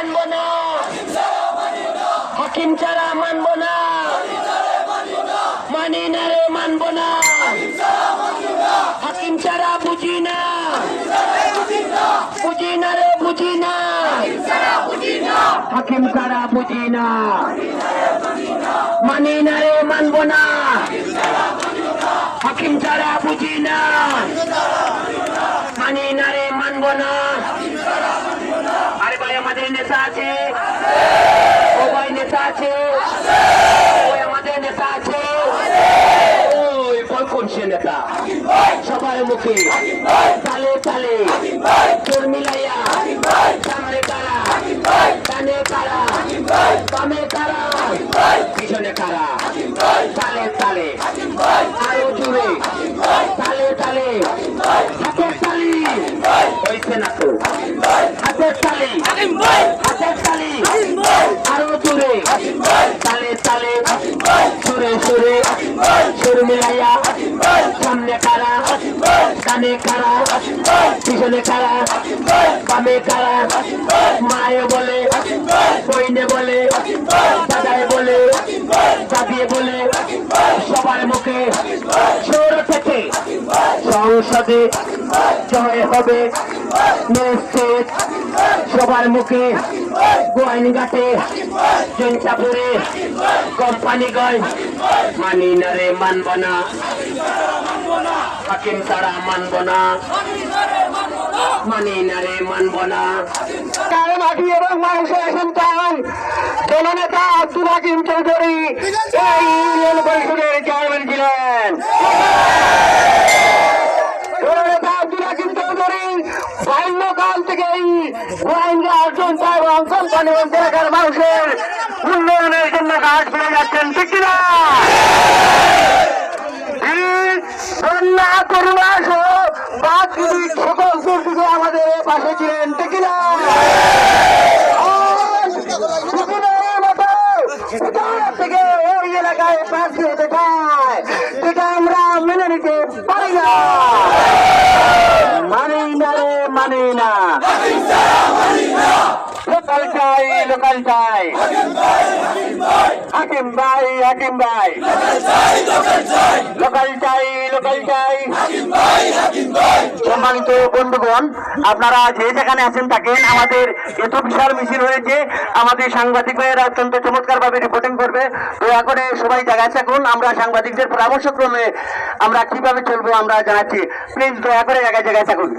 মানব না। হাকিম ছাড়া মানব না। মানি না রে মানব না। হাকিম ছাড়া বুঝি না। বুঝি না রে বুঝি না। হাকিম ছাড়া বুঝি না। মানি না রে মানব না। হাকিম ছাড়া বুঝি না। মানি না রে মানব না। আমাদের নেতা আছে। ও ভাই নেতা আছে। আমাদের নেতা আছে। ওই বল কোন নেতা। সবার মুখে তালে তালে তোর মিলাইয়া সামনে কারা ডানে কারা বামে কারা পিছনে কারা তালে তালে আরও জুড়ে তালে তালে হাতের তালি হয়েছে না তো হাতের তালি জুড়ে তালে তালে সুরে সুরে সুর মিলাইয়া সামনে কারা কানে কারা পিছনে কারা বামে কারা মায়ে বলে বইনে বলে দাদায় বলে দাদিয়ে বলে সবার মুখে সৌর থেকে সংসদে জয় হবে সবার মুখে গোয়াইনঘাটে, জৈন্তাপুরে, কোম্পানিগঞ্জ। মানি না রে, মানব না। হাকিম তারা মানব না। মানি না রে, মানব না। সন্তান জননেতা আব্দুল হাকিম চৌধুরী, এই ইউনিয়ন পরিষদের চেয়ারম্যান ছিলেন জননেতা আব্দুল হাকিম বাল্যকাল থেকেই গোয়াইন্দা অর্জন এবং কোম্পানিগঞ্জ এলাকার মানুষের উন্নয়নের জন্য কাজ করে যাচ্ছেন, ঠিক কিনা? এই আমাদের পাশে ছিলেন, ঠিক থেকে ওই এলাকায় প্রার্থী হতে চায় সেটা আমরা মেনে নিতে পারি না। মানি না। লোকাল চাই লোকাল চাই হাকিম ভাই হাকিম ভাই। লোকাল চাই লোকাল চাই সম্মানিত বন্ধুগণ আপনারা যে যেখানে আছেন থাকেন আমাদের এত বিশাল মিছিল হয়েছে আমাদের সাংবাদিক ভাইয়েরা অত্যন্ত চমৎকার ভাবে রিপোর্টিং করবে। দয়া করে সবাই জায়গায় থাকুন আমরা সাংবাদিকদের পরামর্শক্রমে আমরা কীভাবে চলবো আমরা জানাচ্ছি। প্লিজ দয়া করে জায়গায় জায়গায় থাকুন।